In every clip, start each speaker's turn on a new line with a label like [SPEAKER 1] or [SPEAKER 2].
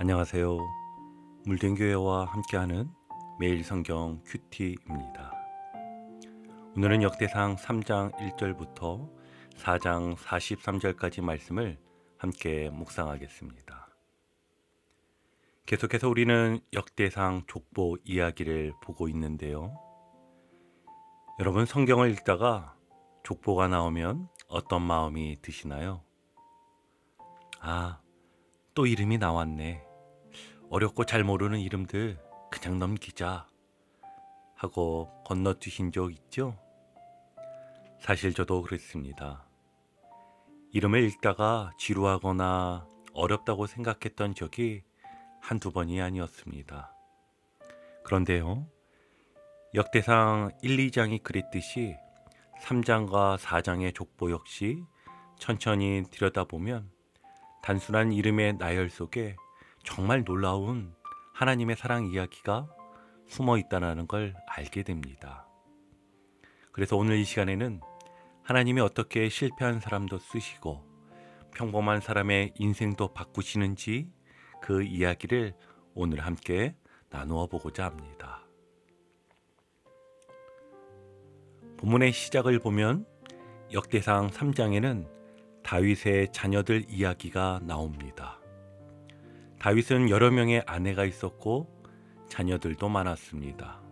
[SPEAKER 1] 안녕하세요. 물den교회와 함께하는 매일 성경 큐티입니다. 오늘은 역대상 3장 1절부터 4장 43절까지 말씀을 함께 묵상하겠습니다. 계속해서 우리는 역대상 족보 이야기를 보고 있는데요. 여러분 성경을 읽다가 족보가 나오면 어떤 마음이 드시나요? 아, 또 이름이 나왔네. 어렵고 잘 모르는 이름들 그냥 넘기자 하고 건너뛰신 적 있죠? 사실 저도 그랬습니다. 이름을 읽다가 지루하거나 어렵다고 생각했던 적이 한두 번이 아니었습니다. 그런데요, 역대상 1, 2장이 그랬듯이 3장과 4장의 족보 역시 천천히 들여다보면 단순한 이름의 나열 속에 정말 놀라운 하나님의 사랑 이야기가 숨어 있다는 걸 알게 됩니다. 그래서 오늘 이 시간에는 하나님이 어떻게 실패한 사람도 쓰시고 평범한 사람의 인생도 바꾸시는지 그 이야기를 오늘 함께 나누어 보고자 합니다. 본문의 시작을 보면 역대상 3장에는 다윗의 자녀들 이야기가 나옵니다. 다윗은 여러 명의 아내가 있었고 자녀들도 많았습니다.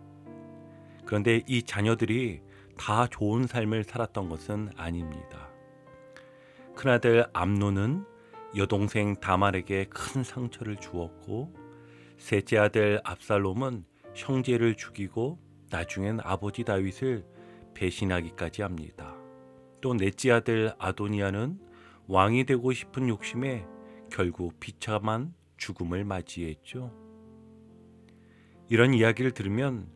[SPEAKER 1] 그런데 이 자녀들이 다 좋은 삶을 살았던 것은 아닙니다. 큰아들 암노는 여동생 다말에게 큰 상처를 주었고 셋째 아들 압살롬은 형제를 죽이고 나중엔 아버지 다윗을 배신하기까지 합니다. 또 넷째 아들 아도니아는 왕이 되고 싶은 욕심에 결국 비참한 죽음을 맞이했죠. 이런 이야기를 들으면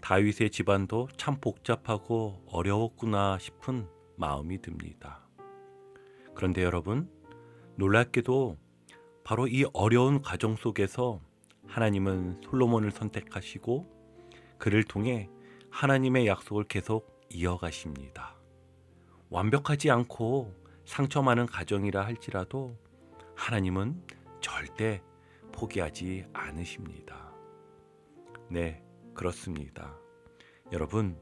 [SPEAKER 1] 다윗의 집안도 참 복잡하고 어려웠구나 싶은 마음이 듭니다. 그런데 여러분, 놀랍게도 바로 이 어려운 과정 속에서 하나님은 솔로몬을 선택하시고 그를 통해 하나님의 약속을 계속 이어가십니다. 완벽하지 않고 상처 많은 가정이라 할지라도 하나님은 절대 포기하지 않으십니다. 네, 그렇습니다. 여러분,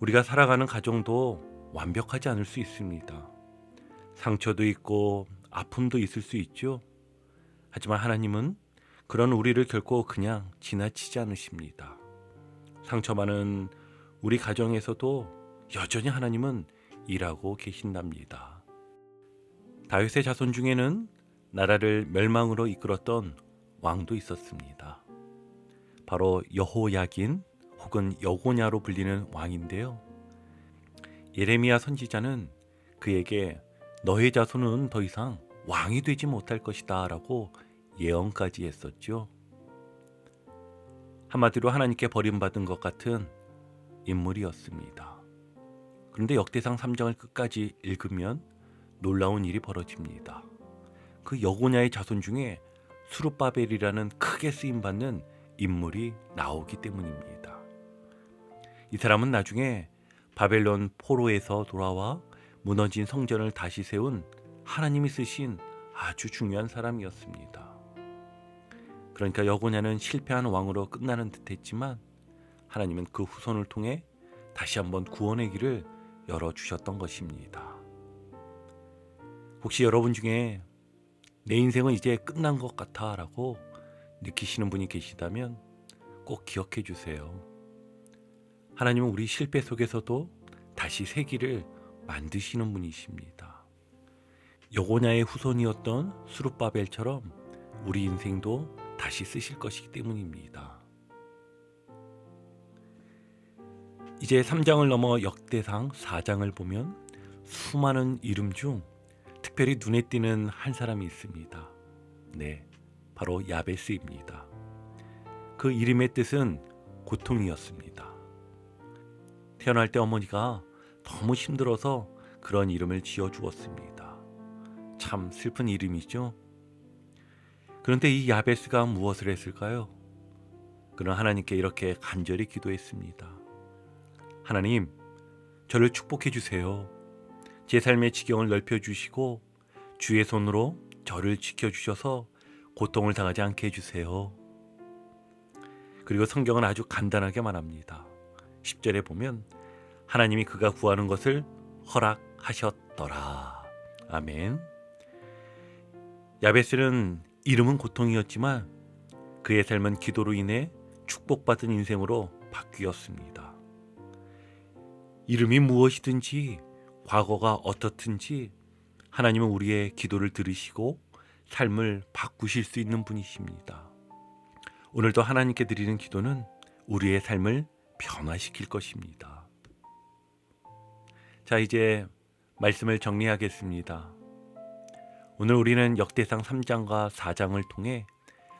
[SPEAKER 1] 우리가 살아가는 가정도 완벽하지 않을 수 있습니다. 상처도 있고 아픔도 있을 수 있죠. 하지만 하나님은 그런 우리를 결코 그냥 지나치지 않으십니다. 상처 많은 우리 가정에서도 여전히 하나님은 일하고 계신답니다. 다윗의 자손 중에는 나라를 멸망으로 이끌었던 왕도 있었습니다. 바로 여호야긴 혹은 여고냐로 불리는 왕인데요. 예레미야 선지자는 그에게 너의 자손은 더 이상 왕이 되지 못할 것이다 라고 예언까지 했었죠. 한마디로 하나님께 버림받은 것 같은 인물이었습니다. 그런데 역대상 3장을 끝까지 읽으면 놀라운 일이 벌어집니다. 그 여고냐의 자손 중에 수르바벨이라는 크게 쓰임 받는 인물이 나오기 때문입니다. 이 사람은 나중에 바벨론 포로에서 돌아와 무너진 성전을 다시 세운 하나님이 쓰신 아주 중요한 사람이었습니다. 그러니까 여고냐는 실패한 왕으로 끝나는 듯했지만 하나님은 그 후손을 통해 다시 한번 구원의 길을 열어 주셨던 것입니다. 혹시 여러분 중에 내 인생은 이제 끝난 것 같아 라고 느끼시는 분이 계시다면 꼭 기억해 주세요. 하나님은 우리 실패 속에서도 다시 새 길을 만드시는 분이십니다. 여고냐의 후손이었던 수룹바벨처럼 우리 인생도 다시 쓰실 것이기 때문입니다. 이제 3장을 넘어 역대상 4장을 보면 수많은 이름 중 특별히 눈에 띄는 한 사람이 있습니다. 네, 바로 야베스입니다. 그 이름의 뜻은 고통이었습니다. 태어날 때 어머니가 너무 힘들어서 그런 이름을 지어 주었습니다. 참 슬픈 이름이죠. 그런데 이 야베스가 무엇을 했을까요? 그는 하나님께 이렇게 간절히 기도했습니다. 하나님, 저를 축복해 주세요. 제 삶의 지경을 넓혀 주시고 주의 손으로 저를 지켜 주셔서 고통을 당하지 않게 해 주세요. 그리고 성경은 아주 간단하게 말합니다. 10절에 보면 하나님이 그가 구하는 것을 허락하셨더라. 아멘. 야베스는 이름은 고통이었지만 그의 삶은 기도로 인해 축복받은 인생으로 바뀌었습니다. 이름이 무엇이든지 과거가 어떻든지 하나님은 우리의 기도를 들으시고 삶을 바꾸실 수 있는 분이십니다. 오늘도 하나님께 드리는 기도는 우리의 삶을 변화시킬 것입니다. 자, 이제 말씀을 정리하겠습니다. 오늘 우리는 역대상 3장과 4장을 통해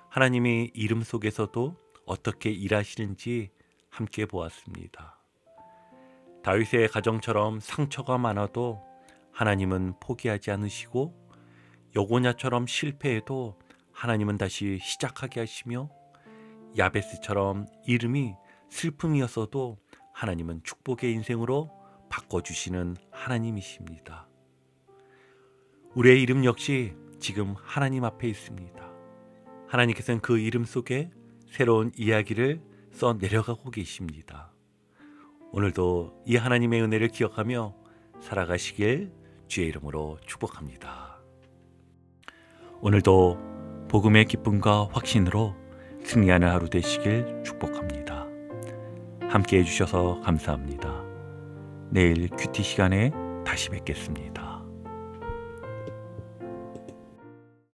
[SPEAKER 1] 하나님의 이름 속에서도 어떻게 일하시는지 함께 보았습니다. 다윗의 가정처럼 상처가 많아도 하나님은 포기하지 않으시고 여고냐처럼 실패해도 하나님은 다시 시작하게 하시며 야베스처럼 이름이 슬픔이었어도 하나님은 축복의 인생으로 바꿔주시는 하나님이십니다. 우리의 이름 역시 지금 하나님 앞에 있습니다. 하나님께서는 그 이름 속에 새로운 이야기를 써 내려가고 계십니다. 오늘도 이 하나님의 은혜를 기억하며 살아가시길 주의 이름으로 축복합니다. 오늘도 복음의 기쁨과 확신으로 승리하는 하루 되시길 축복합니다. 함께 해주셔서 감사합니다. 내일 큐티 시간에 다시 뵙겠습니다.